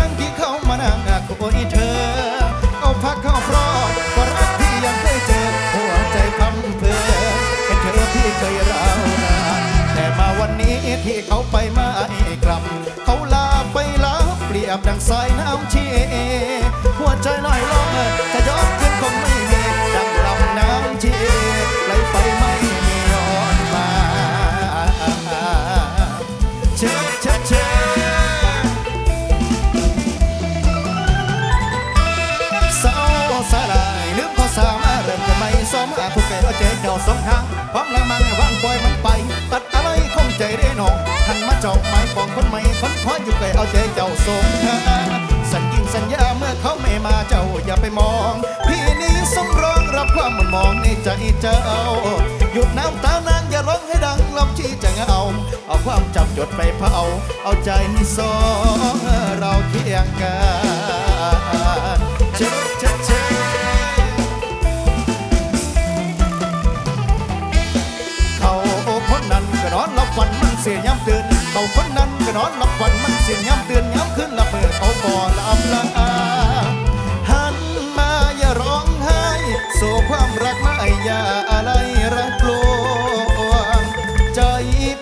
รั้งที่เขามานั่งอะโอ้ยเธอเอาพักเข้าพรอดก็รักที่ยังเคยเจอหัวใจพำเพอเป็นเธอที่เคยเรานาแต่มาวันนี้ที่เขาไปมาอีกลับ เขาลาไปแล้วเปรียบดังสายน้ำเชี่ยหัวใจลอย องทางความละมังวางปล่อยมันไป ตัดอะไรคงใจได้หนองหันมาจอกไม้ปองคนใหม่คนคออยู่ไกลเอาใจเจ้าสงทางสัญญิงสัญญาเมื่อเขาไม่มาเจ้าอย่าไปมอง พี่นี้สมรองรับความมันมองในใจเจ้า หยุดน้ำตานางอย่าร้องให้ดังลำชี้จะเงาเอาความจำหยดไปเผาเอาใจสองเราเคียงกัน ฝันมันเสียย้ำเตือนเขาคนนั้นก็นอนหลับฝันมันเสียย้ำเตือนย้ำขึ้นละเปิดเขาบ่หลับละหันมาอย่าร้องไห้สู่ความรักไม่อย่าอะไรรักกลัวใจ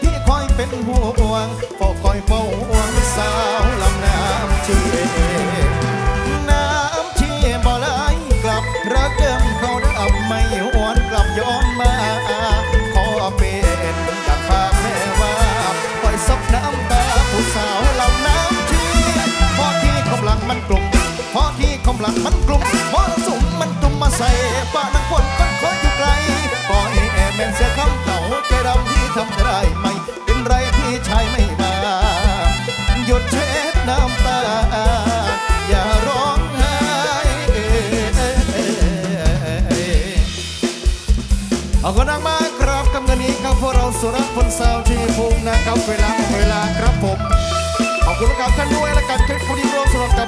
พี่คอยเป็นห่วงเฝ้าคอยเฝ้าห่วงสาวลำน้ำชี ลังมันกลุ่มมรสุมมันตุ่มมาใส่ป้านังคนคนคอยอยู่ไกลปล่อยแอแมนเสียคำเก่าใจดำที่ทำได้ไหมเป็นไรที่ชายไม่มาหยุดเช็ดน้ำตา อย่าร้องไห้เอาคนนั่งมาครับกำกันนี้ครับพวกเราสุรพลสาวที่ภูมินะครับเวลาเวลาครับผมขอบคุณกับท่านด้วยและกันคลิปพอดีรวมสำหรับกับพวกเราที่เริ่มคอนแน่บ